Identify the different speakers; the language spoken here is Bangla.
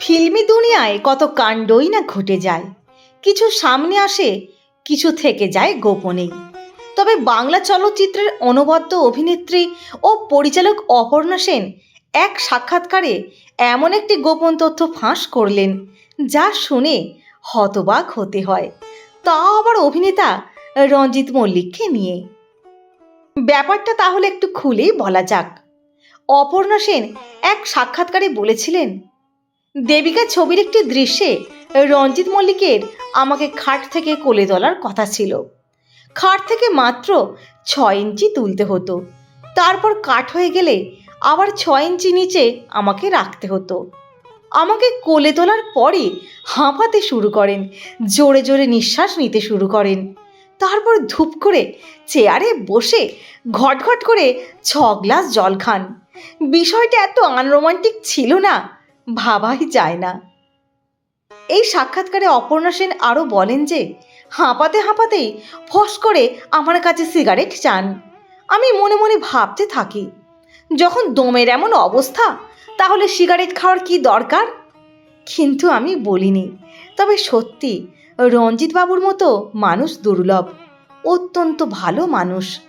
Speaker 1: ফিল্মি দুনিয়ায় কত কাণ্ডই না ঘটে যায়। কিছু সামনে আসে, কিছু থেকে যায় গোপনেই তবে বাংলা চলচ্চিত্রের অনবদ্য অভিনেত্রী ও পরিচালক অপর্ণা সেন এক সাক্ষাৎকারে এমন একটি গোপন তথ্য ফাঁস করলেন, যা শুনে হতবাক হতে হয়। তা আবার অভিনেতা রঞ্জিত মল্লিককে নিয়ে। ব্যাপারটা তাহলে একটু খুলেই বলা যাক। অপর্ণা সেন এক সাক্ষাৎকারে বলেছিলেন দেবিকা ছবির একটি দৃশ্যে রঞ্জিত মল্লিকের আমাকে খাট থেকে কোলে তোলার কথা ছিল। খাট থেকে মাত্র ছয় ইঞ্চি তুলতে হতো। তারপর কাঠ হয়ে গেলে আবার ছয় ইঞ্চি নিচে আমাকে রাখতে হতো। আমাকে কোলে তোলার পরে হাঁপাতে শুরু করেন, জোরে জোরে নিঃশ্বাস নিতে শুরু করেন। তারপর ধূপ করে চেয়ারে বসে ঘটঘট করে ছ গ্লাস জল খান। বিষয়টা এত আনরোমান্টিক ছিল না ভাবাই যায় না। এই সাক্ষাৎকারে অপর্ণা সেন আরও বলেন যে, হাঁপাতে হাঁপাতেই ফস করে আমার কাছে সিগারেট চান। আমি মনে মনে ভাবতে থাকি, যখন দমের এমন অবস্থা, তাহলে সিগারেট খাওয়ার কি দরকার? কিন্তু আমি বলিনি। তবে সত্যি রঞ্জিত বাবুর মতো মানুষ দুর্লভ, অত্যন্ত ভালো মানুষ।